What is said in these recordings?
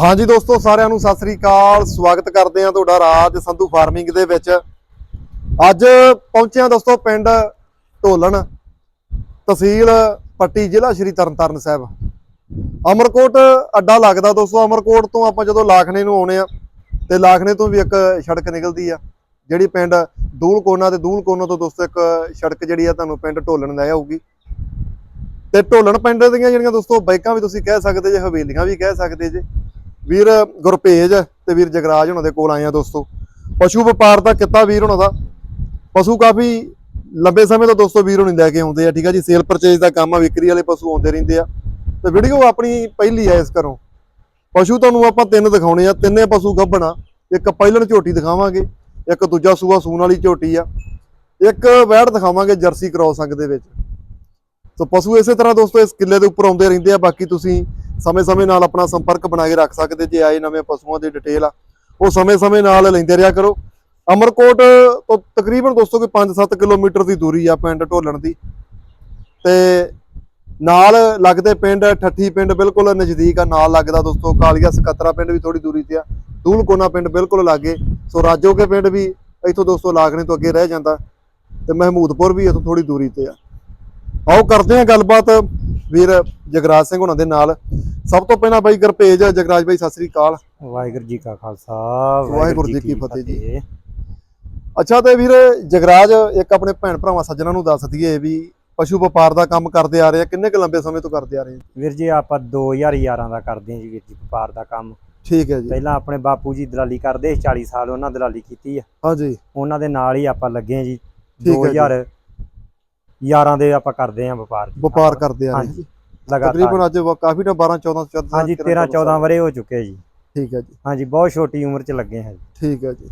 ਹਾਂਜੀ ਦੋਸਤੋ, ਸਾਰਿਆਂ ਨੂੰ ਸਤਿ ਸ੍ਰੀ ਅਕਾਲ। ਸਵਾਗਤ ਕਰਦੇ ਹਾਂ ਤੁਹਾਡਾ ਰਾਜ ਸੰਧੂ ਫਾਰਮਿੰਗ ਦੇ ਵਿੱਚ। ਅੱਜ ਪਹੁੰਚਿਆ ਦੋਸਤੋ, ਪਿੰਡ ਢੋਲਣ ਤਹਿਸੀਲ ਪੱਟੀ ਜ਼ਿਲ੍ਹਾ ਸ਼੍ਰੀ ਤਰਨਤਾਰਨ ਸਾਹਿਬ। ਅਮਰਕੋਟ ਅੱਡਾ ਲੱਗਦਾ ਦੋਸਤੋ, ਅਮਰਕੋਟ ਤੋਂ ਆਪਾਂ ਜਦੋਂ ਲਾਖਣੇ ਨੂੰ ਆਉਣੇ ਆ, ਤੇ ਲਾਖਣੇ ਤੋਂ ਵੀ ਇੱਕ ਸੜਕ ਨਿਕਲਦੀ ਆ, ਜਿਹੜੀ ਪਿੰਡ ਦੂਲ ਕੋਨਾ ਤੇ ਦੂਲ ਕੋਨਾ ਤੋਂ ਦੋਸਤੋ ਇੱਕ ਸੜਕ ਜਿਹੜੀ ਆ ਤੁਹਾਨੂੰ ਪਿੰਡ ਢੋਲਣ ਲੈ ਆਊਗੀ। ਤੇ ਢੋਲਣ ਪਿੰਡ ਦੀਆਂ ਜਿਹੜੀਆਂ ਦੋਸਤੋ, ਬਾਈਕਾਂ ਵੀ ਤੁਸੀਂ ਕਹਿ ਸਕਦੇ ਜੇ, ਹਵੇਲੀਆਂ ਵੀ ਕਹਿ ਸਕਦੇ ਜੇ। ਵੀਰ ਗੁਰਪੇਜ ਤੇ ਵੀਰ ਜਗਰਾਜ ਉਹਨਾਂ ਦੇ ਕੋਲ ਆਏ ਆ ਦੋਸਤੋ। ਪਸ਼ੂ ਵਪਾਰ ਦਾ ਕਿੱਤਾ ਵੀਰ ਉਹਨਾਂ ਦਾ। ਪਸ਼ੂ ਕਾਫੀ ਲੰਬੇ ਸਮੇਂ ਤੋਂ ਦੋਸਤੋ ਵੀਰ ਹੁਣੀ ਲੈ ਕੇ ਆਉਂਦੇ ਆ, ਠੀਕ ਆ ਜੀ? ਸੇਲ ਪਰਚੇਜ ਦਾ ਕੰਮ ਆ, ਵਿਕਰੀ ਵਾਲੇ ਪਸ਼ੂ ਆਉਂਦੇ ਰਹਿੰਦੇ ਆ। ਤੇ ਵੀਡੀਓ ਆਪਣੀ ਪਹਿਲੀ ਆ ਇਸ ਘਰੋਂ। ਪਸ਼ੂ ਤੁਹਾਨੂੰ ਆਪਾਂ ਤਿੰਨ ਦਿਖਾਉਣੇ ਆ। ਤਿੰਨੇ ਪਸ਼ੂ ਗੱਭਣਾ ਇੱਕ ਪਹਿਲਣ ਝੋਟੀ ਦਿਖਾਵਾਂਗੇ, ਇੱਕ ਦੂਜਾ ਸੂਆ ਸੂਣ ਵਾਲੀ ਝੋਟੀ ਆ। ਇੱਕ ਵੈੜ ਦਿਖਾਵਾਂਗੇ ਜਰਸੀ ਕ੍ਰੋਸ ਅੰਗ ਦੇ ਵਿੱਚ। ਸੋ ਪਸ਼ੂ ਇਸੇ ਤਰ੍ਹਾਂ ਦੋਸਤੋ ਇਸ ਕਿੱਲੇ ਦੇ ਉੱਪਰ ਆਉਂਦੇ ਰਹਿੰਦੇ ਆ। ਬਾਕੀ ਤੁਸੀਂ ਸਮੇਂ-ਸਮੇਂ ਨਾਲ ਆਪਣਾ ਸੰਪਰਕ ਬਣਾ ਕੇ ਰੱਖ ਸਕਦੇ ਜੇ ਆਏ ਨਵੇਂ ਪਸ਼ੂਆਂ ਦੀ ਡਿਟੇਲ ਆ, ਉਹ ਸਮੇਂ-ਸਮੇਂ ਨਾਲ ਲੈਂਦੇ ਰਿਹਾ ਕਰੋ। ਅਮਰਕੋਟ ਤੋਂ ਤਕਰੀਬਨ ਦੋਸਤੋ ਕੋਈ 5-7 ਕਿਲੋਮੀਟਰ ਦੀ ਦੂਰੀ ਆ ਪਿੰਡ ਢੋਲਣ ਦੀ। ਤੇ ਨਾਲ ਲੱਗਦੇ ਪਿੰਡ, ਠੱਠੀ ਪਿੰਡ ਬਿਲਕੁਲ ਨਜ਼ਦੀਕ ਆ, ਨਾਲ ਲੱਗਦਾ ਦੋਸਤੋ ਕਾਲੀਆ ਸਕੱਤਰਾ ਪਿੰਡ ਵੀ ਥੋੜੀ ਦੂਰੀ ਤੇ ਆ। ਦੂਲ ਕੋਨਾ ਪਿੰਡ ਬਿਲਕੁਲ ਲਾਗੇ। ਸੋ ਰਾਜੋਕੇ ਪਿੰਡ ਵੀ ਇੱਥੋਂ ਦੋਸਤੋ ਲਾਗਣੇ ਤੋਂ ਅੱਗੇ ਰਹਿ ਜਾਂਦਾ। ਤੇ ਮਹਿਮੂਦਪੁਰ ਵੀ ਇੱਥੋਂ ਥੋੜੀ ਦੂਰੀ ਤੇ ਆ। ਆਓ ਕਰਦੇ ਹਾਂ ਗੱਲਬਾਤ। ਵੀਰ ਜਗਰਾਜ ਸਿੰਘ ਹੁਣਾਂ ਦੇ ਨਾਲ। ਸਭ ਤੋਂ ਪਹਿਲਾਂ ਬਾਈ ਗਰਪੇਜ ਜਗਰਾਜ ਬਾਈ ਸਤਿ ਸ੍ਰੀ ਅਕਾਲ। ਵਾਹਿਗੁਰੂ ਜੀ ਕਾ ਖਾਲਸਾ ਵਾਹਿਗੁਰੂ ਜੀ ਕੀ ਫਤਿਹ ਜੀ। ਅੱਛਾ ਤੇ ਵੀਰ ਜਗਰਾਜ ਇੱਕ ਆਪਣੇ ਭੈਣ ਭਰਾਵਾਂ ਸੱਜਣਾ ਨੂੰ ਦੱਸ ਦਈਏ ਵੀ ਪਸ਼ੂ ਵਪਾਰ ਦਾ ਕੰਮ ਕਰਦੇ ਆ ਰਹੇ ਆ। ਕਿੰਨੇ ਕੁ ਲੰਬੇ ਸਮੇਂ ਤੋਂ ਕਰਦੇ ਆ ਰਹੇ ਆ? ਵੀਰ ਜੀ ਆਪਾਂ 2011 ਦਾ ਕਰਦੇ ਆ ਜੀ ਵੀਰ ਜੀ ਵਪਾਰ ਦਾ ਕੰਮ। ਠੀਕ ਹੈ ਜੀ। ਪਹਿਲਾਂ ਆਪਣੇ ਬਾਪੂ ਜੀ ਦਲਾਲੀ ਕਰਦੇ 40 ਸਾਲ ਉਹਨਾਂ ਦਲਾਲੀ ਕੀਤੀ ਆ। ਹਾਂਜੀ। ਉਹਨਾਂ ਦੇ ਨਾਲ ਹੀ ਆਪਾਂ ਲੱਗੇ ਜੀ। 2000 ਯਾਰਾਂ ਦੇ ਆਪਾਂ ਕਰਦੇ ਆਂ ਵਪਾਰ ਵਪਾਰ ਕਰਦੇ ਆ ਹਾਂਜੀ ਲਗਾਤਾਰ। ਤਕਰੀਬਨ ਅੱਜ ਵ- ਕਾਫੀ ਟਾਈਮ 12 14 14 ਹਾਂਜੀ 13 14 ਵਰੇ ਹੋ ਚੁੱਕੇ ਜੀ। ਠੀਕ ਹੈ ਜੀ। ਹਾਂਜੀ ਬਹੁਤ ਛੋਟੀ ਉਮਰ 'ਚ ਲੱਗੇ ਹਾਂ ਜੀ। ਠੀਕ ਹੈ ਜੀ।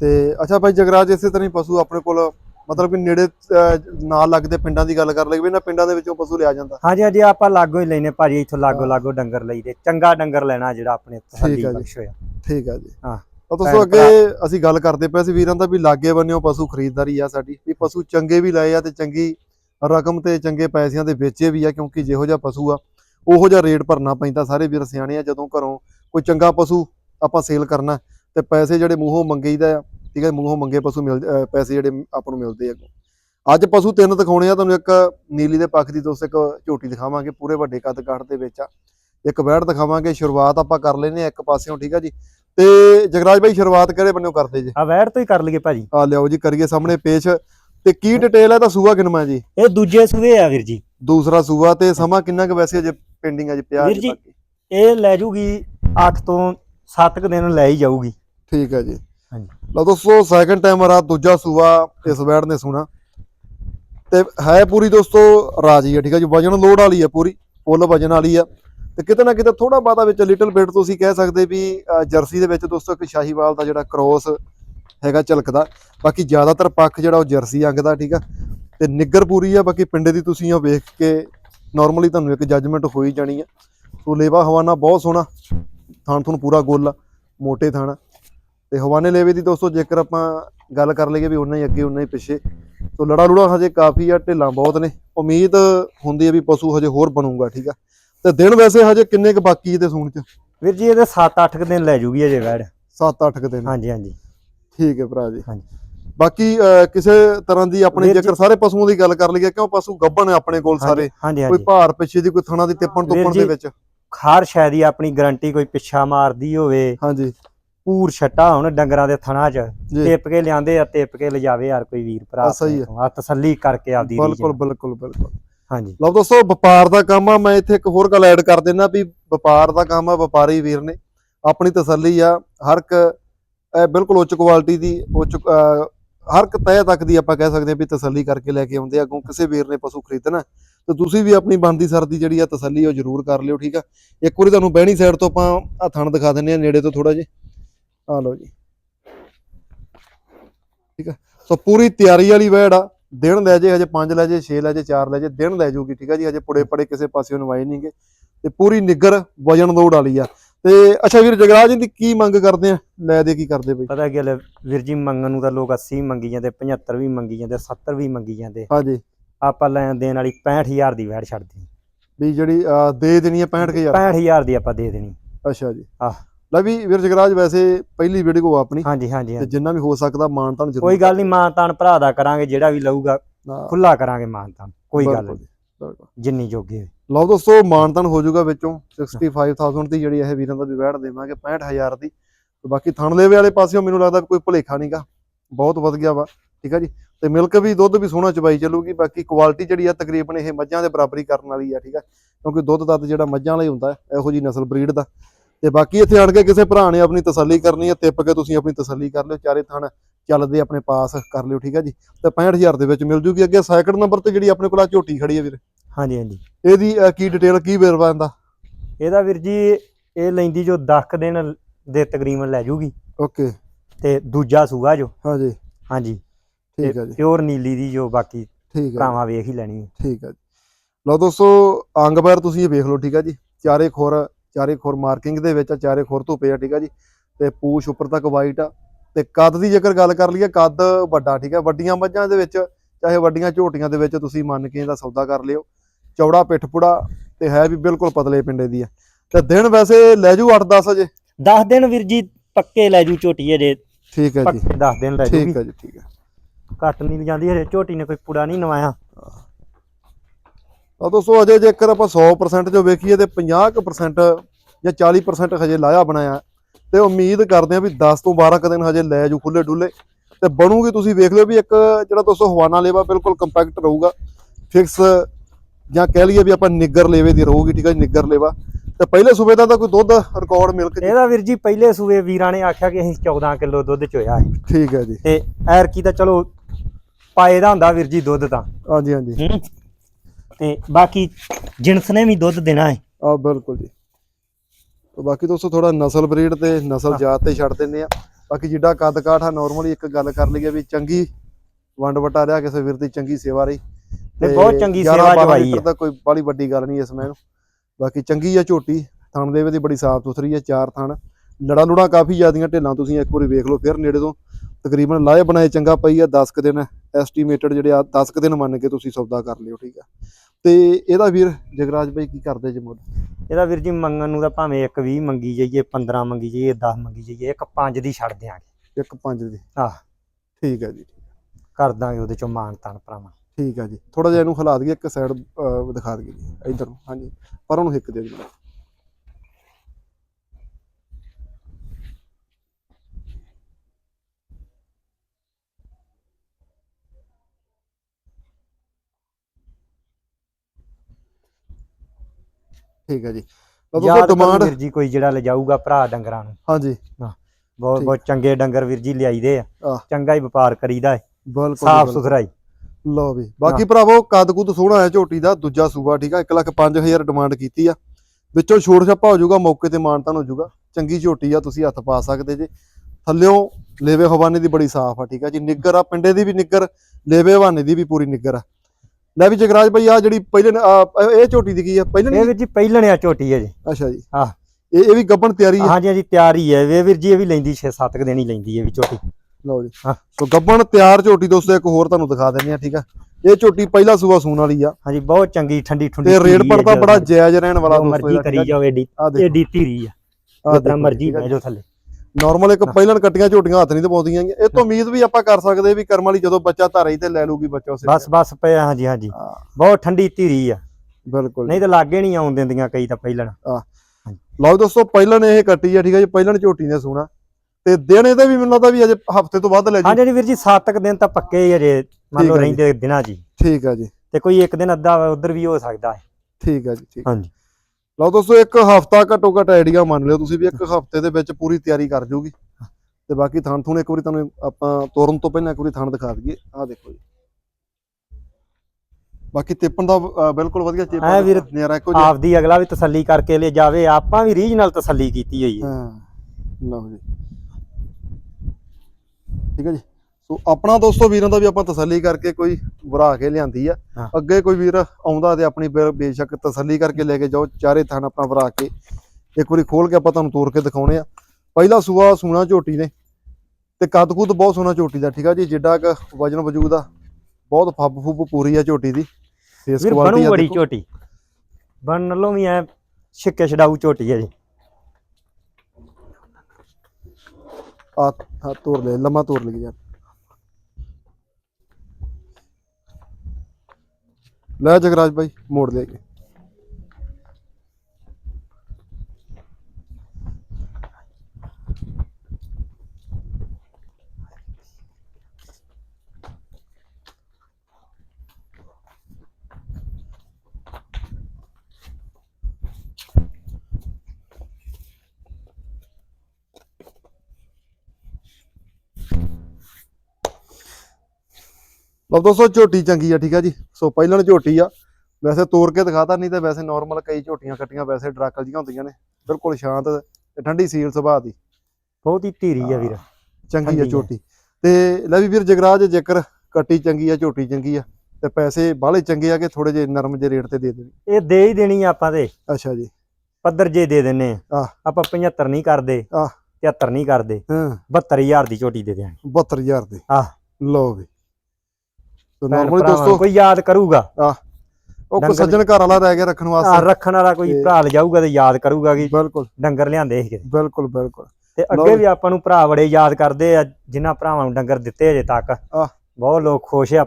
ਤੇ ਅੱਛਾ ਭਾਈ ਜਗਰਾਜ ਇਸੇ ਤਰ੍ਹਾਂ ਹੀ ਪਸ਼ੂ ਆਪਣੇ ਕੋਲ ਮਤਲਬ ਕਿ ਨੇੜੇ ਨਾਲ ਲੱਗਦੇ ਪਿੰਡਾਂ ਦੀ ਗੱਲ ਕਰ ਲਈਏ ਵੀ ਇਹਨਾਂ ਪਿੰਡਾਂ ਦੇ ਵਿੱਚੋਂ ਪਸ਼ੂ ਲਿਆ ਜਾਂਦਾ। ਹਾਂਜੀ ਹਾਂਜੀ ਆਪਾਂ ਲਾਗੋ ਹੀ ਲੈਨੇ ਭਾਜੀ ਇੱਥੋਂ ਲਾਗੋ ਲਾਗੋ ਡੰਗਰ ਲਈਦੇ। ਚੰਗਾ ਡੰਗਰ ਲੈਣਾ ਜਿਹੜਾ ਆਪਣੇ ਤਸੱਲੀ ਹੈ ਜੀ। ਬਖਸ਼ ਠੀਕ ਹੈ ਜੀ। ਹਾਂ। ਤਾਂ ਦੋਸਤੋ ਅੱਗੇ ਅਸੀਂ ਗੱਲ ਕਰਦੇ ਪਏ ਸੀ ਵੀਰਾਂ ਦਾ ਵੀ ਲਾਗੇ ਬੰਨਿਓ ਪਸ਼ੂ ਖਰੀਦਦਾਰੀ ਆ ਸਾਡੀ ਵੀ ਪਸ਼ੂ ਚੰਗੇ ਵੀ ਲਏ ਆ ਤੇ ਚੰਗੀ ਰਕਮ ਤੇ ਚੰਗੇ ਪੈਸਿਆਂ ਦੇ ਵੇਚੇ ਵੀ ਆ ਕਿਉਂਕਿ ਜਿਹੋ ਜਿਹਾ ਪਸ਼ੂ ਆ ਉਹੋ ਜਿਹਾ ਰੇਟ ਭਰਨਾ ਪੈਂਦਾ ਸਾਰੇ ਵੀਰ ਸਿਆਣੇ ਆ ਜਦੋਂ ਘਰੋਂ ਕੋਈ ਚੰਗਾ ਪਸ਼ੂ ਆਪਾਂ ਸੇਲ ਕਰਨਾ ਤੇ ਪੈਸੇ ਜਿਹੜੇ ਮੂੰਹੋਂ ਮੰਗੀਦਾ ਆ ਠੀਕ ਹੈ ਮੂੰਹੋਂ ਮੰਗੇ ਪਸ਼ੂ ਮਿਲ ਪੈਸੇ ਜਿਹੜੇ ਆਪਾਂ ਨੂੰ ਮਿਲਦੇ ਆ। ਅੱਜ ਪਸ਼ੂ ਤਿੰਨ ਦਿਖਾਉਣੇ ਆ ਤੁਹਾਨੂੰ ਇੱਕ ਨੀਲੀ ਦੇ ਪੱਖ ਦੀ ਦੋਸਤ ਇੱਕ ਝੋਟੀ ਦਿਖਾਵਾਂਗੇ ਪੂਰੇ ਵੱਡੇ ਕੱਦ ਕਾਠ ਦੇ ਵਿੱਚ ਆ। ਇੱਕ ਵੈੜ ਦਿਖਾਵਾਂਗੇ ਸ਼ੁਰੂਆਤ ਆਪਾਂ ਕਰ ਲੈਨੇ ਆ ਇੱਕ ਪਾਸਿਓਂ ਠੀਕ ਆ ਜੀ। ਤੇ ਜਗਰਾਜ ਭਾਈ ਸ਼ੁਰੂਆਤ ਕਿਹੜੇ ਬੰਨਿਓ ਕਰਦੇ ਜੀ? ਆ ਵੈੜ ਤੋਂ ਹੀ ਕਰ ਲਈਏ ਭਾਜੀ। ਆ ਲਿਆਓ ਜੀ ਕਰੀਏ ਸਾਹਮਣੇ ਪੇਸ਼। ਤੇ ਕੀ ਡਿਟੇਲ ਹੈ ਤਾਂ ਸੂਆ ਕਿਨਮਾ ਜੀ? ਇਹ ਦੂਜੇ ਸੂਏ ਆ ਵੀਰ ਜੀ। ਦੂਸਰਾ ਸੂਆ ਤੇ ਸਮਾਂ ਕਿੰਨਾ ਕੁ ਵੈਸੇ ਅਜੇ ਪੈਂਡਿੰਗ ਅਜੇ ਪਿਆ ਵੀਰ ਜੀ? ਇਹ ਲੈ ਜੂਗੀ 8 ਤੋਂ 7 ਕੁ ਦਿਨ ਲੈ ਹੀ ਜਾਊਗੀ। ਠੀਕ ਹੈ ਜੀ। ਹਾਂਜੀ। ਲਓ ਦੋਸਤੋ ਸੈਕੰਡ ਟਾਈਮਰ ਆ ਦੂਜਾ ਸੂਆ ਇਸ ਵੈੜ ਨੇ ਸੁਣਾ। ਤੇ ਹੈ ਪੂਰੀ ਦੋਸਤੋ ਰਾਜੀ ਆ ਠੀਕ ਹੈ ਜੀ। ਵਜਨ ਲੋਡ ਵਾਲੀ ਆ ਪੂਰੀ ਫੁੱਲ ਵਜਨ ਵਾਲੀ ਆ। ਤੇ ਕਿਤੇ ਨਾ ਕਿਤੇ ਥੋੜਾ ਬਾਦਾ ਵਿੱਚ ਲਿਟਲ ਬਿਟ ਤੁਸੀਂ ਕਹਿ ਸਕਦੇ ਵੀ ਜਰਸੀ ਦੇ ਵਿੱਚ ਦੋਸਤੋ ਇੱਕ ਸ਼ਾਹੀਵਾਲ ਦਾ ਜਿਹੜਾ ਕ੍ਰੋਸ ਹੈਗਾ ਝਲਕਦਾ। ਬਾਕੀ ਜ਼ਿਆਦਾਤਰ ਪੱਖ ਜਿਹੜਾ ਉਹ ਜਰਸੀ ਅੰਗ ਦਾ, ਠੀਕ ਆ? ਤੇ ਨਿੱਗਰ ਪੂਰੀ ਆ, ਬਾਕੀ ਪਿੰਡੇ ਦੀ ਤੁਸੀਂ ਉਹ ਵੇਖ ਕੇ ਨਾਰਮਲੀ ਤੁਹਾਨੂੰ ਇੱਕ ਜੱਜਮੈਂਟ ਹੋਈ ਜਾਣੀ ਆ। ਸੋ ਲੇਵਾ ਹਵਾਨਾ ਬਹੁਤ ਸੋਹਣਾ ਥਾਣ ਤੁਹਾਨੂੰ ਪੂਰਾ ਗੋਲ ਆ, ਮੋਟੇ ਥਾਣਾ ਆ। ਤੇ ਹਵਾਨੇ ਲੇਵੇ ਦੀ ਦੋਸਤੋ ਜੇਕਰ ਆਪਾਂ ਗੱਲ ਕਰ ਲਈਏ ਵੀ ਉਨਾ ਹੀ ਅੱਗੇ ਉਨਾ ਹੀ ਪਿੱਛੇ ਸੋ ਲੜਾ ਲੂੜਾ ਹਜੇ ਕਾਫੀ ਆ, ਢਿੱਲਾਂ ਬਹੁਤ ਨੇ। ਉਮੀਦ ਹੁੰਦੀ ਹੈ ਵੀ ਪਸ਼ੂ ਹਜੇ ਹੋਰ ਬਣੂਗਾ, ਠੀਕ ਆ? ਤੇ ਦਿਨ ਵੈਸੇ ਹਜੇ ਕਿੰਨੇ ਕੁ ਬਾਕੀ ਇਹਦੇ ਸੂਣ ਚ? ਵੀਰ ਜੀ ਇਹਦੇ 7-8 ਦਿਨ ਲੈ ਜੂਗੀ ਅਜੇ ਵੈੜ। 7-8 ਕੁ ਦਿਨ। ਹਾਂਜੀ ਹਾਂਜੀ। ਠੀਕ ਹੈ ਭਰਾ ਜੀ। ਹਾਂਜੀ। ਬਾਕੀ ਕਿਸੇ ਤਰ੍ਹਾਂ ਦੀ ਆਪਣੇ ਜੇਕਰ ਸਾਰੇ ਪਸ਼ੂਆਂ ਦੀ ਗੱਲ ਕਰ ਲਈਏ ਕਿਉਂ ਪਸ਼ੂ ਗੱਭਣ ਆਪਣੇ ਕੋਲ ਸਾਰੇ? ਕੋਈ ਭਾਰ ਪਿੱਛੇ ਦੀ ਕੋਈ ਥਣਾ ਦੀ ਟਿੱਪਣ ਟੁੱਪਣ ਦੇ ਵਿੱਚ? ਖਾਰ ਸ਼ਾਇਦੀ ਆਪਣੀ ਗਰੰਟੀ ਕੋਈ ਪਿੱਛਾ ਮਾਰਦੀ ਹੋਵੇ ਹਾਂਜੀ। ਪੂਰ ਛੱਟਾ ਹੁਣ ਡੰਗਰਾਂ ਦੇ ਥਣਾ 'ਚ ਟਿੱਪ ਕੇ ਲਿਆਂਦੇ ਆ ਟਿੱਪ ਕੇ ਲਿਜਾਵੇ ਯਾਰ ਕੋਈ ਵੀਰ ਭਰਾ ਆ, ਤਸੱਲੀ ਕਰਕੇ ਆਪਦੀ ਬਿਲਕੁਲ। ਬਿਲਕੁਲ ਬਿਲਕੁਲ। ਹਾਂਜੀ। ਲਓ ਦੋਸਤੋ, ਵਪਾਰ ਦਾ ਕੰਮ ਆ, ਮੈਂ ਇੱਥੇ ਇੱਕ ਹੋਰ ਗੱਲ ਐਡ ਕਰ ਦਿੰਦਾ ਵੀ ਵਪਾਰ ਦਾ ਕੰਮ ਆ, ਵਪਾਰੀ ਵੀਰ ਨੇ। ਆਪਣੀ ਤਸੱਲੀ ਆ, ਹਰ ਇੱਕ ਬਿਲਕੁਲ ਉੱਚ ਕੁਆਲਿਟੀ ਦੀ, ਉੱਚ ਹਰ ਇੱਕ ਤਹਿ ਤੱਕ ਦੀ ਆਪਾਂ ਕਹਿ ਸਕਦੇ ਆ ਵੀ ਤਸੱਲੀ ਕਰਕੇ ਲੈ ਕੇ ਆਉਂਦੇ ਆ ਅੱਗੋਂ ਕਿਸੇ ਵੀਰ ਨੇ ਪਸ਼ੂ ਖਰੀਦਣਾ, ਤੇ ਤੁਸੀਂ ਵੀ ਆਪਣੀ ਬਣਦੀ ਸਰਦੀ ਜਿਹੜੀ ਆ, ਤਸੱਲੀ ਉਹ ਜ਼ਰੂਰ ਕਰ ਲਿਓ, ਠੀਕ ਆ? ਇੱਕ ਵਾਰੀ ਤੁਹਾਨੂੰ ਬਹਿਣੀ ਸਾਈਡ ਤੋਂ ਆਪਾਂ ਆ ਥਣ ਦਿਖਾ ਦਿੰਨੇ ਆ ਨੇੜੇ ਤੋਂ ਥੋੜਾ ਜਿਹਾ। ਆ ਲਓ ਜੀ। ਠੀਕ ਆ? ਸੋ ਪੂਰੀ ਤਿਆਰੀ ਵਾਲੀ ਵੈੜ ਆ ਦਿਨ ਲੈ ਜੇ ਹਜੇ 5 ਲੈ ਜੇ 6 ਲੈ ਜੇ 4 ਲੈ ਜੇ ਦਿਨ ਲੈ ਜੂਗੀ ਠੀਕ ਆ ਜੀ? ਹਜੇ ਪੁੜੇ ਪੜੇ ਕਿਸੇ ਪਾਸਿਓਂ ਨਵਾਏ ਨਹੀਂਗੇ ਤੇ ਪੂਰੀ ਨਿੱਗਰ ਵਜਨ ਲੋੜ ਵਾਲੀ ਆ। ਤੇ ਅੱਛਾ ਵੀਰ ਜਗਰਾਜ ਇਹਦੀ ਕੀ ਮੰਗ ਕਰਦੇ ਆ? ਲੈ ਦੇ ਕੀ ਕਰਦੇ ਬਈ? ਪਤਾ ਕੀ ਗੱਲ ਹੈ, ਵੀਰ ਜੀ ਮੰਗਣ ਨੂੰ ਤਾਂ ਲੋਕ 80 ਮੰਗੀ ਜਾਂਦੇ 75 ਵੀ ਮੰਗੀ ਜਾਂਦੇ 70 ਵੀ ਮੰਗੀ ਜਾਂਦੇ। ਹਾਂਜੀ ਆਪਾਂ ਲੈਣ ਦੇਣ ਵਾਲੀ 65000 ਦੀ ਵੈੜ ਛੱਡਦੀ ਵੀ ਜਿਹੜੀ ਦੇ ਦੇਣੀ ਆ 65000 65000 ਦੀ ਆਪਾਂ ਦੇ ਦੇਣੀ। ਅੱਛਾ ਜੀ। ਆਹ। ਲੈ ਵੀ ਵੀਰ ਜਗਰਾਜ ਵੈਸੇ ਪਹਿਲੀ ਵੀਡੀਓ ਆਪਣੀ ਹਾਂਜੀ ਹਾਂਜੀ ਤੇ। ਜਿੰਨਾ ਵੀ ਹੋ ਸਕਦਾ ਮਾਨ ਤਾਂ ਜ਼ਰੂਰ ਕੋਈ ਗੱਲ ਨਹੀਂ ਮਾਨ ਤਾਨ ਭਰਾ ਦਾ ਕਰਾਂਗੇ ਜਿਹੜਾ ਵੀ ਲਊਗਾ ਹਾਂ, ਖੁੱਲਾ ਕਰਾਂਗੇ ਮਾਨ ਤਾਨ ਕੋਈ ਗੱਲ ਨਹੀਂ। ਜਿੰਨੀ ਜੋਗੇ। ਲਓ ਦੋਸਤੋ ਮਾਨਤਨ ਹੋ ਜਾਊਗਾ ਵਿੱਚੋਂ 65000 ਦੀ ਜਿਹੜੀ ਇਹ ਵੀਰਾਂ ਦਾ ਵੀ ਵੈਟ ਦੇਵਾਂਗੇ 65000 ਦੀ। ਤੇ ਬਾਕੀ ਥਣ ਲੇਵੇ ਵਾਲੇ ਪਾਸਿਓਂ ਮੈਨੂੰ ਲੱਗਦਾ ਕੋਈ ਭੁਲੇਖਾ ਨਹੀਂਗਾ। ਬਹੁਤ ਵਧ ਗਿਆ ਵਾ ਠੀਕ ਆ ਜੀ? ਤੇ ਮਿਲਕ ਵੀ ਦੁੱਧ ਵੀ ਸੋਹਣਾ ਚਵਾਈ ਚੱਲੂਗੀ ਬਾਕੀ ਕੁਆਲਿਟੀ ਜਿਹੜੀ ਆ ਤਕਰੀਬਨ ਇਹ ਮੱਝਾਂ ਦੇ ਬਰਾਬਰੀ ਕਰਨ ਵਾਲੀ ਆ ਠੀਕ ਆ? ਕਿਉਂਕਿ ਦੁੱਧ ਦੱਧ ਜਿਹੜਾ ਮੱਝਾਂ ਲਈ ਹੁੰਦਾ ਹੈ, ਇਹੋ ਜੀ ਨਸਲ ਬਰੀਡ ਦਾ। ਤੇ ਬਾਕੀ ਇੱਥੇ ਆਣ ਕੇ ਕਿਸੇ ਭਰਾ ਨੇ ਆਪਣੀ ਤਸੱਲੀ ਕਰਨੀ ਹੈ ਤਿੱਪ ਕੇ ਤੁਸੀਂ ਆਪਣੀ ਤਸੱਲੀ ਕਰ ਲਿਓ ਚਾਰੇ ਥਣ ਚੱਲਦੇ ਆਪਣੇ ਪਾਸ ਕਰ ਲਿਓ ਠੀਕ ਆ ਜੀ? ਤੇ 65000 ਦੇ ਵਿੱਚ ਮਿਲ ਜੂਗੀ ਅੱਗੇ। ਸੈਕਿੰਡ ਨੰਬਰ ਤੇ ਜਿਹੜੀ ਆਪਣੇ ਕੋਲ ਆ ਝੋਟੀ ਖੜੀ ਹੈ ਵੀਰ। ਹਾਂਜੀ ਹਾਂਜੀ। ਇਹਦੀ ਕੀ ਡਿਟੇਲ ਕੀ ਵੇਰਵਾ ਇਹਦਾ? ਇਹਦਾ ਵੀਰ ਜੀ ਇਹ ਲੈਂਦੀ ਜੋ 10 ਦਿਨ ਦੇ ਤਕਰੀਬਨ ਲੈ ਜੂਗੀ। ਓਕੇ। ਤੇ ਦੂਜਾ ਸੂਆ ਜੋ। ਹਾਂਜੀ। ਹਾਂਜੀ। ਠੀਕ ਹੈ ਜੀ। ਪਿਓਰ ਨੀਲੀ ਦੀ ਜੋ ਬਾਕੀ ਠੀਕ ਹੈ। ਭਰਾਵਾਂ ਵੇਖ ਹੀ ਲੈਣੀ ਹੈ। ਠੀਕ ਹੈ ਜੀ। ਲਓ ਦੋਸਤੋ ਅੰਗ ਪੈਰ ਤੁਸੀਂ ਇਹ ਵੇਖ ਲਓ ਠੀਕ ਹੈ ਜੀ। ਚਾਰੇ ਖੁਰ ਚਾਰੇ ਖੁਰ ਮਾਰਕਿੰਗ ਦੇ ਵਿੱਚ ਆ ਚਾਰੇ ਖੁਰ ਧੁੱਪੇ ਆ ਠੀਕ ਹੈ ਜੀ। ਤੇ ਪੂਛ ਉੱਪਰ ਤੱਕ ਵਾਈਟ ਆ। ਤੇ ਕੱਦ ਦੀ ਜੇਕਰ ਗੱਲ ਕਰ ਲਈਏ ਕੱਦ ਵੱਡਾ ਠੀਕ ਹੈ ਵੱਡੀਆਂ ਮੱਝਾਂ ਦੇ ਵਿੱਚ ਚਾਹੇ ਵੱਡੀਆਂ ਝੋਟੀਆਂ ਦੇ ਵਿੱਚ ਤੁਸੀਂ ਮੰਨ ਕੇ ਇਹਦਾ ਸੌਦਾ ਕਰ ਲਿਓ। ਚੌੜਾ ਪਿੱਠ ਪੁੜਾ ਤੇ ਹੈ ਵੀ ਬਿਲਕੁਲ ਪਤਲੇ ਪਿੰਡੇ ਦੀ ਆ। ਤੇ ਦਿਨ ਵੈਸੇ ਲੈ ਜੂ 8-10 ਅਜੇ? 10 ਦਿਨ ਵੀਰ ਜੀ ਪੱਕੇ ਲੈ ਜੂ ਝੋਟੀ ਅਜੇ। ਠੀਕ ਹੈ ਜੀ। ਪੱਕੇ 10 ਦਿਨ ਲੈ ਜੂਗੀ ਠੀਕ ਹੈ ਜੀ ਠੀਕ ਹੈ ਘੱਟ ਨਹੀਂ ਜਾਂਦੀ ਹਜੇ ਝੋਟੀ ਨੇ ਕੋਈ ਪੁੜਾ ਨਹੀਂ ਨਵਾਇਆ। ਤਾਂ ਦੋਸਤੋ ਅਜੇ ਜੇਕਰ ਆਪਾਂ 100% ਜੋ ਵੇਖੀਏ ਤੇ 50% ਜਾਂ 40% ਹਜੇ ਲਾਇਆ ਬਣਾਇਆ ਤੇ ਉਮੀਦ ਕਰਦੇ ਆ ਵੀ 10 ਤੋਂ 12 ਕੁ ਦਿਨ ਹਜੇ ਲੈ ਜੂ ਖੁੱਲੇ ਡੁੱਲੇ ਤੇ ਬਣੂਗੀ ਤੁਸੀਂ ਵੇਖ ਲਿਓ ਵੀ ਇੱਕ ਜਿਹੜਾ ਦੋਸਤੋ ਹਵਾਨਾ ਲੇਵਾ ਬਿਲਕੁਲ ਕੰਪੈਕਟ ਰਹੂਗਾ। ਫਿਕਸ ਜਾਂ ਕਹਿ ਲਈਏ ਵੀ ਆਪਾਂ ਨਿੱਗਰ ਲੇਵੇ ਦੀ ਰਹੂਗੀ ਠੀਕ ਹੈ ਜੀ, ਨਿੱਗਰ ਲੇਵਾ। ਤੇ ਪਹਿਲੇ ਸੂਬੇ ਦਾ ਤਾਂ ਕੋਈ ਦੁੱਧ ਰਿਕਾਰਡ ਮਿਲਕ ਜੀ। ਇਹਦਾ ਵੀਰ ਜੀ ਪਹਿਲੇ ਸੂਏ ਵੀਰਾਂ ਨੇ ਆਖਿਆ ਕਿ ਅਸੀਂ 14 ਕਿਲੋ ਦੁੱਧ ਚੋਇਆ ਸੀ ਠੀਕ ਹੈ ਜੀ। ਤੇ ਐਰਕੀ ਤਾਂ ਚਲੋ ਪਾਏ ਦਾ ਹੁੰਦਾ ਵੀਰ ਜੀ ਦੁੱਧ ਤਾਂ। ਹਾਂਜੀ ਹਾਂਜੀ। ਹੂੰ। ਤੇ ਬਾਕੀ ਜਿਣਸ ਨੇ ਵੀ ਦੁੱਧ ਦੇਣਾ ਹੈ। ਆ ਬਿਲਕੁਲ ਜੀ। ਤੇ ਬਾਕੀ ਦੋਸਤੋ ਥੋੜਾ ਨਸਲ ਬਰੀਡ ਤੇ ਨਸਲ ਜਾਤ ਤੇ ਛੱਡ ਦਿੰਦੇ ਆ ਬਾਕੀ ਜਿੱਡਾ ਕੱਦ ਕਾਠ ਆ ਨਾਰਮਲੀ ਇੱਕ ਗੱਲ ਕਰ ਲਈਏ ਵੀ ਚੰਗੀ ਵੰਡ ਵਟਾ ਰਿਹਾ ਕਿਸੇ ਵੀਰ ਦੀ ਚੰਗੀ ਸੇਵਾ ਰਹੀ। ਤੇ ਬਹੁਤ ਚੰਗੀ 11 ਸੇਵਾ 12 ਚਵਾਈ ਲੀਟਰ ਆ ਤਾਂ ਕੋਈ ਬਾਲੀ ਵੱਡੀ ਗੱਲ ਨਹੀਂ ਇਸ ਮੈਂ ਬਾਕੀ ਚੰਗੀ ਆ ਝੋਟੀ। ਥਣ ਦੇ ਦੀ ਬੜੀ ਸਾਫ਼ ਸੁਥਰੀ ਆ ਚਾਰ ਥਣ। ਲੜਾ ਲੁੜਾ ਕਾਫੀ ਜ਼ਿਆਦੀਆਂ ਢਿੱਲਾਂ ਤੁਸੀਂ ਇੱਕ ਵਾਰੀ ਵੇਖ ਲਓ ਫਿਰ ਨੇੜੇ ਤੋਂ ਤਕਰੀਬਨ ਲਾਏ ਬਣਾਏ ਚੰਗਾ ਪਈ ਆ 10 ਕੁ ਦਿਨ ਐਸਟੀਮੇਟਡ ਜਿਹੜੇ ਆ 10 ਕੁ ਦਿਨ ਮੰਨ ਕੇ ਤੁਸੀਂ ਸੌਦਾ ਕਰ ਲਿਓ ਠੀਕ ਆ। ਤੇ ਇਹਦਾ ਵੀਰ ਜਗਰਾਜ ਭਾਈ ਕੀ ਕਰਦੇ ਜੇ ਮੁੱਲ? ਇਹਦਾ ਵੀਰ ਜੀ ਮੰਗਣ ਨੂੰ ਤਾਂ ਭਾਵੇਂ ਇੱਕ 20 ਮੰਗੀ ਜਾਈਏ 15 ਮੰਗੀ ਜਾਈਏ 10 ਮੰਗੀ ਜਾਈਏ ਇੱਕ 5 ਦੀ ਛੱਡ ਦਿਆਂਗੇ। ਇੱਕ ਪੰਜ ਦੀ। ਆਹ ਠੀਕ ਹੈ ਜੀ। ਕਰ ਦਾਂਗੇ ਉਹਦੇ ਚੋਂ ਮਾਨ ਤਾਨ ਭਰਾਵਾਂ। ਠੀਕ ਹੈ ਜੀ। ਥੋੜਾ ਜਿਹਾ ਇਹਨੂੰ ਹਿਲਾ ਦਈਏ ਇੱਕ ਸਾਈਡ ਦਿਖਾ ਦਈਏ ਜੀ ਇਧਰ ਨੂੰ। ਹਾਂਜੀ। ਪਰ ਉਹਨੂੰ ਹਿੱਕ ਦੇ ਜੀ। ਠੀਕ ਹੈ ਜੀ। ਤਾਂ ਕਰੋ ਡਿਮਾਂਡ ਵੀਰ ਜੀ ਕੋਈ ਜਿਹੜਾ ਲਿਜਾਊਗਾ ਭਰਾ ਡੰਗਰਾਂ ਨੂੰ। ਹਾਂਜੀ। ਬਹੁਤ। ਬਹੁਤ ਚੰਗੇ ਡੰਗਰ ਵੀਰ ਜੀ ਲਿਆਈਦੇ ਆ। ਚੰਗਾ ਹੀ ਵਪਾਰ ਕਰੀਦਾ ਹੈ ਬਿਲਕੁਲ ਸਾਫ਼। ਸੁਥਰਾ ਹੀ ਲਓ ਵੀ ਬਾਕੀ ਭਰਾਵੋ ਕੱਦ ਕੁੱਦ ਸੋਹਣਾ ਹੈ ਝੋਟੀ ਦਾ ਦੂਜਾ ਸੂਬਾ ਠੀਕ ਆ 1 ਲੱਖ 5000 ਡਿਮਾਂਡ ਕੀਤੀ ਆ। ਵਿੱਚੋਂ ਛੋੜ ਛੱਪਾ ਹੋ ਜਾਊਗਾ ਮੌਕੇ ਤੇ ਮਾਨਤਾਨ ਹੋ ਜਾਊਗਾ। ਚੰਗੀ ਝੋਟੀ ਆ ਤੁਸੀਂ ਹੱਥ ਪਾ ਸਕਦੇ ਜੇ। ਥੱਲਿਓਂ ਲੇਵੇ ਹਵਾਨੇ ਦੀ ਬੜੀ ਸਾਫ਼ ਆ ਠੀਕ ਆ ਜੀ। ਨਿੱਗਰ ਆ ਪਿੰਡੇ ਦੀ ਵੀ ਨਿੱਗਰ ਲੇਵੇ ਹਵਾਨੇ ਦੀ ਵੀ ਪੂਰੀ ਨਿੱਗਰ ਆ। ਲੈ ਵੀ ਜਗਰਾਜ ਭਾਈ ਆ ਜਿਹੜੀ ਪਹਿਲੇ ਇਹ ਝੋਟੀ ਦੀ ਕੀ ਆ? ਪਹਿਲੇ ਇਹ ਵੀਰ ਜੀ ਪਹਿਲਣਿਆ ਝੋਟੀ ਹੈ ਜੀ। ਅੱਛਾ ਜੀ। ਆਹ। ਇਹ ਇਹ ਵੀ ਗੱਬਣ ਤਿਆਰੀ ਆ? ਹਾਂਜੀ ਹਾਂਜੀ ਤਿਆਰ ਹੀ। ਹੈ ਇਹ ਵੀਰ ਜੀ ਇਹ ਵੀ ਲੈਂਦੀ 6-7 ਦਿਨ ਹੀ ਲੈਂਦੀ ਹੈ ਵੀ ਝੋਟੀ। ਲਓ ਜੀ। ਹਾਂ। ਸੋ ਗੱਬਣ ਤਿਆਰ ਝੋਟੀ ਦੋਸਤੋ ਇੱਕ ਹੋਰ ਤੁਹਾਨੂੰ ਦਿਖਾ ਦਿੰਦੇ ਆ ਠੀਕ ਆ? ਇਹ ਝੋਟੀ ਪਹਿਲਾ ਸੂਆ ਸੂਣ ਵਾਲੀ ਆ। ਹਾਂਜੀ ਬਹੁਤ ਚੰਗੀ ਠੰਡੀ ਠੰਡੀ ਤੇ ਹੈ ਪੜਦਾ ਬੜਾ ਜਾਇਜ਼ ਰਹਿਣ ਵਾਲਾ ਦੋਸਤੋ ਮਰਜ਼ੀ ਕਰੀ ਜਾਓ ਏਡੀ ਆ। ਏਡੀ ਧੀਰੀ ਆ ਦੇਖੋ ਮਰਜ਼ੀ ਆ ਬਹਿ। ਜਾਓ ਥੱਲੇ। ਨਾਰਮਲ ਇੱਕ ਪਹਿਲਾਂ ਕੱਟੀਆਂ ਝੋਟੀਆਂ ਹੱਥ ਨਹੀਂ ਦਬਾਉਂਦੀਆਂ ਹੈਗੀਆਂ। ਇਹ ਤੋਂ ਉਮੀਦ ਵੀ ਆਪਾਂ ਕਰ ਸਕਦੇ ਵੀ ਕਰਮ ਵਾਲੀ ਜਦੋਂ ਬੱਚਾ ਧਾਰੇ ਹੀ ਤੇ ਲੈ ਲੂਗੀ ਬੱਚਾ ਉਸੇ ਬਸ ਬਸ ਪਿਆ ਹਾਂਜੀ ਹਾਂਜੀ। ਹਾਂ, ਬਹੁਤ ਠੰਡੀ ਧੀਰੀ ਆ। ਬਿਲਕੁਲ। ਨਹੀਂ ਤਾਂ ਲਾਗੇ ਨਹੀਂ ਆਉਣ ਦਿੰਦੀਆਂ ਕਈ ਤਾਂ ਪਹਿਲਣ। ਲਓ ਦੋਸਤੋ ਪਹਿਲਾਂ ਇਹ ਕੱਟੀ ਆ ਠੀਕ ਹੈ ਜੀ। ਪਹਿਲਾਂ ਝੋਟੀ ਨੇ ਸੋਣਾ। ਤੇ ਦਿਨ ਇਹਦੇ ਵੀ ਮੈਨੂੰ ਲੱਗਦਾ ਵੀ ਅਜੇ ਹਫ਼ਤੇ ਤੋਂ ਵੱਧ ਲੈ ਜੀ। ਹਾਂਜੀ ਹਾਂਜੀ ਵੀਰ ਜੀ 7 ਕੁ ਦਿਨ ਤਾਂ ਪੱਕੇ ਹੀ ਅਜੇ ਮੰਨ ਲਓ ਆ ਜੀ। ਰਹਿੰਦੇ ਦਿਨਾਂ ਜੀ। ਠੀਕ ਹੈ ਜੀ। ਤੇ ਕੋਈ ਇੱਕ ਦਿਨ ਅੱਧਾ ਉਧਰ ਵੀ ਹੋ ਸਕਦਾ। ਹੈ ਠੀਕ ਹੈ ਜੀ ਠੀਕ ਹਾਂਜੀ। ਲਓ ਦੋਸਤੋ ਇੱਕ ਹਫਤਾ ਘੱਟੋ ਘੱਟ ਆਈਡੀਆ ਮੰਨ ਲਿਓ ਤੁਸੀਂ ਵੀ ਇੱਕ ਹਫ਼ਤੇ ਦੇ ਵਿੱਚ ਪੂਰੀ ਤਿਆਰੀ ਕਰ ਜੂਗੀ। ਤੇ ਬਾਕੀ ਥਣ ਥੂਣ ਇੱਕ ਵਾਰੀ ਤੁਹਾਨੂੰ ਆਪਾਂ ਤੋਰਨ ਤੋਂ ਪਹਿਲਾਂ ਇੱਕ ਵਾਰੀ ਥਣ ਦਿਖਾ ਦਈਏ। ਆਹ ਦੇਖੋ ਜੀ। ਬਾਕੀ ਤਿੱਪਣ ਦਾ ਬਿਲਕੁਲ ਵਧੀਆ ਚੇਪ ਐ ਵੀਰ, ਨੇਰਾ ਇੱਕੋ ਜਿਹਾ। ਆਪਦੀ ਅਗਲਾ ਵੀ ਤਸੱਲੀ ਕਰਕੇ ਲੈ ਜਾਵੇ ਆਪਾਂ ਵੀ ਰੀਝ ਨਾਲ ਤਸੱਲੀ ਕੀਤੀ ਹੋਈ ਹੈ। ਹਾਂ ਲਓ ਜੀ। ਠੀਕ ਹੈ ਜੀ। ਸੋ ਆਪਣਾ ਦੋਸਤੋ ਵੀਰਾਂ ਦਾ ਵੀ ਆਪਾਂ ਤਸੱਲੀ ਕਰਕੇ ਕੋਈ ਵਰਾ ਕੇ ਲਿਆਂਦੀ ਆ। ਅੱਗੇ ਕੋਈ ਵੀਰ ਆਉਂਦਾ ਤੇ ਆਪਣੀ ਬੇਸ਼ੱਕ ਤਸੱਲੀ ਕਰਕੇ ਲੈ ਕੇ ਜਾਓ ਚਾਰੇ ਥਾਂ ਆਪਣਾ ਵਰਾ ਕੇ ਇੱਕ ਵਾਰੀ ਖੋਲ ਕੇ ਆਪਾਂ ਤੁਹਾਨੂੰ ਤੋੜ ਕੇ ਦਿਖਾਉਣੇ ਆ। ਪਹਿਲਾ ਸੂਆ ਸੂਣਾ ਝੋਟੀ ਨੇ ਤੇ ਕੱਦ ਕੁੱਦ ਬਹੁਤ ਸੋਹਣਾ ਝੋਟੀ ਦਾ ਠੀਕ ਆ ਜੀ? ਜਿੱਡਾ ਕ ਵਜਨ ਵਜੂਦ ਦਾ ਬਹੁਤ ਫੱਬ ਫੁੱਬ ਪੂਰੀ ਆ ਝੋਟੀ ਦੀ। ਫੇਸ ਕੁਆਲਿਟੀ ਬਣੂ ਆ ਬੜੀ। ਝੋਟੀ। ਬਣਨ ਨਾਲੋਂ ਵੀ ਐ ਛਿੱਕੇ ਛਡਾਊ ਝੋਟੀ ਹੈ ਜੀ। ਆ ਆ ਤੋੜ ਲੈ ਲੰਮਾ ਤੋੜ ਲਈ ਯਾਰ। ਲੈ ਜਗਰਾਜ ਭਾਈ ਮੋੜ ਦੇ ਕੇ ਲਓ ਦੋਸਤੋ ਝੋਟੀ ਚੰਗੀ ਆ ਠੀਕ ਆ ਜੀ। ਸੋ ਪਹਿਲਾਂ ਝੋਟੀ ਆ ਵੈਸੇ ਤੋੜ ਕੇ ਦਿਖਾਤਾ ਨਹੀਂ ਤਾਂ ਵੈਸੇ ਨਾਰਮਲ ਕਈ ਝੋਟੀਆਂ ਕੱਟੀਆਂ ਵੈਸੇ ਡਰਾਕਲ ਜੀਆਂ ਹੁੰਦੀਆਂ ਨੇ ਬਿਲਕੁਲ ਸ਼ਾਂਤ ਤੇ ਠੰਡੀ ਸੀਲ ਸੁਭਾਅ ਦੀ। ਬਹੁਤ ਹੀ ਧੀਰੀ ਆ ਵੀਰ। ਚੰਗੀ ਆ ਆ। ਝੋਟੀ। ਤੇ ਲੈ ਵੀ ਵੀਰ ਜਗਰਾਜ ਜੇਕਰ ਕੱਟੀ ਚੰਗੀ ਆ ਝੋਟੀ ਚੰਗੀ ਆ ਤੇ ਪੈਸੇ ਬਾਹਲੇ ਚੰਗੇ ਆ ਕਿ ਥੋੜੇ ਜਿਹੇ ਨਰਮ ਜਿਹੇ ਰੇਟ ਤੇ ਦੇ ਦੇਣੇ? ਇਹ ਦੇ ਹੀ ਦੇਣੀ ਆ ਆਪਾਂ ਤੇ। ਅੱਛਾ ਜੀ। ਪੱਧਰ ਜੇ ਦੇ ਦਿੰਨੇ ਆ। ਆਪਾਂ 75 ਨਹੀਂ ਕਰਦੇ ਆਹ। 73 ਨਹੀਂ ਕਰਦੇ। ਹਾਂ। 72000 ਦੀ ਝੋਟੀ ਦੇ ਦਿਆਂਗੇ। 72000 ਦੇ। ਆਹ। ਲਓ ਵੀ। ਭੈਣ ਨਾਰਮਲੀ ਦੋਸਤੋ ਕੋਈ ਯਾਦ ਕਰੂਗਾ। ਉਹ ਕੋ ਸੱਜਣ ਘਰ ਵਾਲਾ ਰਹਿ ਗਿਆ ਰੱਖਣ ਆ ਵਾਸਤੇ ਰੱਖਣ ਵਾਲਾ ਕੋਈ ਤੇ- ਭਰਾ ਲਿਜਾਊਗਾ ਤੇ ਯਾਦ ਕਰੂਗਾ ਕਿ ਬਿਲਕੁਲ। ਡੰਗਰ ਲਿਆਂਦੇ ਸੀ ਕਿਤੇ ਬਿਲਕੁਲ ਬਿਲਕੁਲ। ਤੇ ਅੱਗੇ। ਵੀ ਆਪਾਂ ਨੂੰ ਭਰਾ ਬੜੇ ਯਾਦ ਕਰਦੇ ਆ ਜਿਨ੍ਹਾਂ ਭਰਾਵਾਂ ਨੂੰ ਡੰਗਰ ਦਿੱਤੇ ਅਜੇ ਤੱਕ। ਬਹੁਤ ਲੋਕ ਖੁਸ਼ ਆ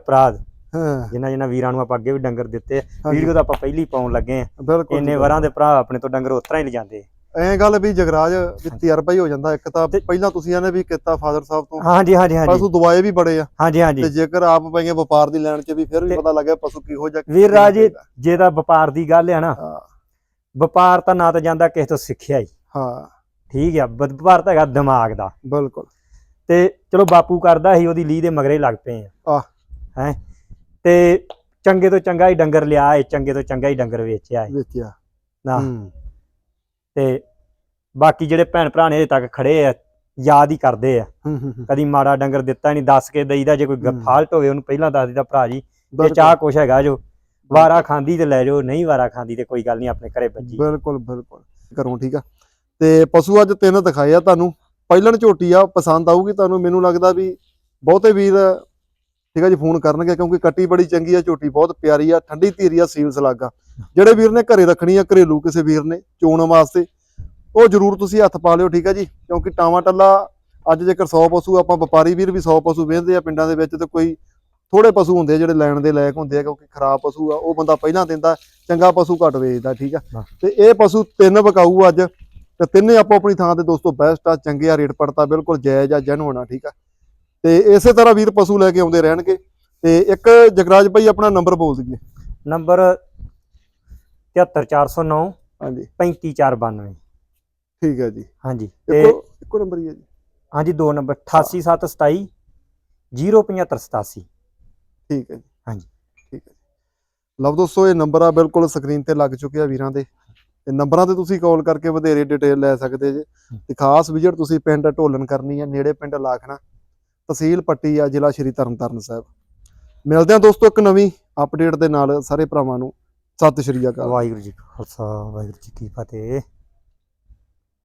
ਹਾਂ। ਜਿਨ੍ਹਾਂ ਜਿਨ੍ਹਾਂ ਵੀਰਾਂ ਨੂੰ ਆਪਾਂ ਅੱਗੇ ਵੀ ਡੰਗਰ ਦਿੱਤੇ। ਵੀਡੀਓ ਤਾਂ ਆਪਾਂ ਪਹਿਲੀ ਪਾਉਣ ਲੱਗੇ ਆ। ਬਿਲਕੁਲ ਇੰਨੇ ਵਰਾਂ ਦੇ ਭਰਾ ਆਪਣੇ ਤੋਂ ਡੰਗਰ ਉਤਰਾ ਹੀ ਲਿਜਾਂਦੇ ਐਂ ਗੱਲ ਵੀ ਜਗਰਾਜ ਵੀ ਤਜਰਬਾ ਹੀ ਹੋ ਜਾਂਦਾ ਇੱਕ ਤਾਂ ਪਹਿਲਾਂ ਤੁਸੀਂ ਆਨੇ ਵੀ ਕੀਤਾ ਫਾਦਰ ਸਾਹਿਬ ਤੋਂ। ਹਾਂਜੀ ਹਾਂਜੀ ਹਾਂਜੀ। ਪਸ਼ੂ ਦਵਾਏ ਵੀ ਬੜੇ ਆ। ਹਾਂਜੀ ਹਾਂਜੀ। ਤੇ ਜੇਕਰ ਆਪ ਪਈਏ ਵਪਾਰ ਦੀ ਲੈਣ ਚ ਵੀ ਫਿਰ ਵੀ ਪਤਾ ਲੱਗਿਆ ਪਸ਼ੂ ਕਿਹੋ ਜਿਹਾ ਵੀਰ ਰਾਜ। ਜੇ ਤਾਂ ਵਪਾਰ ਦੀ ਗੱਲ ਆ ਨਾ ਹਾਂ। ਵਪਾਰ ਤਾਂ ਨਾ ਤਾਂ ਜਾਂਦਾ ਕਿਸੇ ਤੋਂ ਸਿੱਖਿਆ ਹੀ। ਹਾਂ। ਠੀਕ ਆ ਵਪਾਰ ਤਾਂ ਹੈਗਾ ਦਿਮਾਗ ਦਾ। ਬਿਲਕੁਲ। ਤੇ ਚਲੋ ਬਾਪੂ ਕਰਦਾ ਸੀ ਉਹਦੀ ਲੀਹ ਦੇ ਮਗਰੇ ਹੀ ਲੱਗ ਪਏ ਆ। ਆਹ। ਹੈ? ਤੇ ਚੰਗੇ ਤੋਂ ਚੰਗਾ ਹੀ ਡੰਗਰ ਲਿਆ ਏ ਚੰਗੇ ਤੋਂ ਚੰਗਾ ਹੀ ਡੰਗਰ ਵੇਚਿਆ ਏ। ਵੇਖਿਆ ਨਾ। ਹੂੰ। ਤੇ ਬਾਕੀ ਜਿਹੜੇ ਭੈਣ ਭਰਾ ਨੇ ਅਜੇ ਤੱਕ ਖੜੇ ਆ ਯਾਦ ਹੀ ਕਰਦੇ ਆ। ਕਦੀ ਮਾੜਾ ਡੰਗਰ ਦਿੱਤਾ ਨਹੀਂ ਦੱਸ ਕੇ ਦਈਦਾ ਜੇ ਕੋਈ। ਫਾਲਟ ਹੋਵੇ ਉਹਨੂੰ ਪਹਿਲਾਂ ਦੱਸ ਦਿੱਤਾ ਭਰਾ ਜੀ ਬਿਲਕੁਲ, ਚਾਹ ਕੁਛ ਹੈਗਾ ਜੋ ਵਾਰਾ ਖਾਂਦੀ ਤੇ ਲੈ ਜਾਓ ਨਹੀਂ ਵਾਰਾ ਖਾਂਦੀ ਤੇ ਕੋਈ ਗੱਲ ਨਹੀਂ ਆਪਣੇ ਘਰੇ ਬੱਜੀ। ਬਿਲਕੁਲ ਬਿਲਕੁਲ। ਕਰੋ ਠੀਕ ਆ। ਤੇ ਪਸ਼ੂ ਅੱਜ ਤਿੰਨ ਦਿਖਾਏ ਆ ਤੁਹਾਨੂੰ। ਪਹਿਲਣ ਝੋਟੀ ਆ ਪਸੰਦ ਆਊਗੀ ਤੁਹਾਨੂੰ। ਮੈਨੂੰ ਲੱਗਦਾ ਵੀ ਬਹੁਤੇ ਵੀਰ ਠੀਕ ਆ ਜੀ ਫੋਨ ਕਰਨਗੇ ਕਿਉਂਕਿ ਕੱਟੀ ਬੜੀ ਚੰਗੀ ਆ ਝੋਟੀ ਬਹੁਤ ਪਿਆਰੀ ਆ ਠੰਡੀ ਧੀਰੀ ਆ ਸੀਲਸ ਲੱਗਾ ਜਿਹੜੇ ਵੀਰ ਨੇ ਘਰੇ ਰੱਖਣੀ ਆ ਘਰੇਲੂ ਕਿਸੇ ਵੀਰ ਨੇ ਚੋਣ ਵਾਸਤੇ ਉਹ ਜਰੂਰ ਤੁਸੀਂ ਹੱਥ ਪਾ ਲਿਓ ਠੀਕ ਆ ਜੀ? ਕਿਉਂਕਿ ਟਾਵਾਂ ਟੱਲਾ ਅੱਜ ਜੇਕਰ 100 ਪਸ਼ੂ ਆਪਾਂ ਵਪਾਰੀ ਵੀਰ ਵੀ 100 ਪਸ਼ੂ ਵੇਚਦੇ ਆ ਪਿੰਡਾਂ ਦੇ ਵਿੱਚ ਤੇ ਕੋਈ ਥੋੜੇ ਪਸ਼ੂ ਹੁੰਦੇ ਆ ਜਿਹੜੇ ਲੈਣ ਦੇ ਲਾਇਕ ਹੁੰਦੇ ਆ ਕਿਉਂਕਿ ਖਰਾਬ ਪਸ਼ੂ ਆ ਉਹ ਬੰਦਾ ਪਹਿਲਾਂ ਦਿੰਦਾ ਚੰਗਾ ਪਸ਼ੂ ਘੱਟ ਵੇਚਦਾ ਠੀਕ ਆ? ਹਾਂ। ਤੇ ਇਹ ਪਸ਼ੂ ਤਿੰਨ ਵਿਕਾਊ ਅੱਜ ਤੇ ਤਿੰਨੇ ਆਪੋ ਆਪਣੀ ਥਾਂ ਤੇ ਦੋਸਤੋ ਬੈਸਟ ਆ ਚੰਗੇ ਆ ਰੇਟ ਪੜਤਾ ਬਿਲਕੁਲ ਜਾਇਜ਼ ਆ ਜਨ ਹੋਣਾ ਠੀਕ ਆ? ਤੇ ਇਸੇ ਤਰ੍ਹਾਂ ਵੀਰ ਪਸ਼ੂ ਲੈ ਕੇ ਆਉਂਦੇ ਰਹਿਣਗੇ ਤੇ ਇੱਕ ਜਗਰਾਜ ਭਾਈ ਆਪਣਾ ਨੰਬਰ ਬੋਲ ਦਈਏ। ਨੰਬਰ 73409 ਹਾਂਜੀ। 35492 ਠੀਕ ਹੈ ਜੀ। ਹਾਂਜੀ। ਤੇ ਇੱਕੋ ਇੱਕੋ ਨੰਬਰ ਹੀ ਹੈ ਜੀ। ਹਾਂਜੀ ਦੋ ਨੰਬਰ 88727 07587 ਠੀਕ ਹੈ ਜੀ। ਹਾਂਜੀ। ਠੀਕ ਹੈ ਲਓ ਦੋਸਤੋ ਇਹ ਨੰਬਰ ਆ ਬਿਲਕੁਲ ਸਕਰੀਨ ਤੇ ਲੱਗ ਚੁੱਕਿਆ ਵੀਰਾਂ ਦੇ। ਤੇ ਨੰਬਰਾਂ ਤੇ ਤੁਸੀਂ ਕਾਲ ਕਰਕੇ ਵਧੇਰੇ ਡਿਟੇਲ ਲੈ ਸਕਦੇ ਜੇ। ਤੇ ਖਾਸ ਵਿਜ਼ਿਟ ਤੁਸੀਂ ਪਿੰਡ ਢੋਲਣ ਕਰਨੀ ਹੈ ਨੇੜੇ ਪਿੰਡ ਲਾਖਣਾ ਤਹਿਸੀਲ ਪੱਟੀ ਆ ਜ਼ਿਲ੍ਹਾ ਸ਼੍ਰੀ ਤਰਨਤਾਰਨ ਸਾਹਿਬ। ਮਿਲਦੇ ਹਾਂ ਦੋਸਤੋ ਇੱਕ ਨਵੀਂ ਅਪਡੇਟ ਦੇ ਨਾਲ ਸਾਰੇ ਭਰਾਵਾਂ ਨੂੰ। ਸਤਿ ਸ਼੍ਰੀ ਅਕਾਲ। ਵਾਹਿਗੁਰੂ ਜੀ ਖਾਲਸਾ ਵਾਹਿਗੁਰੂ ਜੀ ਕੀ ਫਤਿਹ।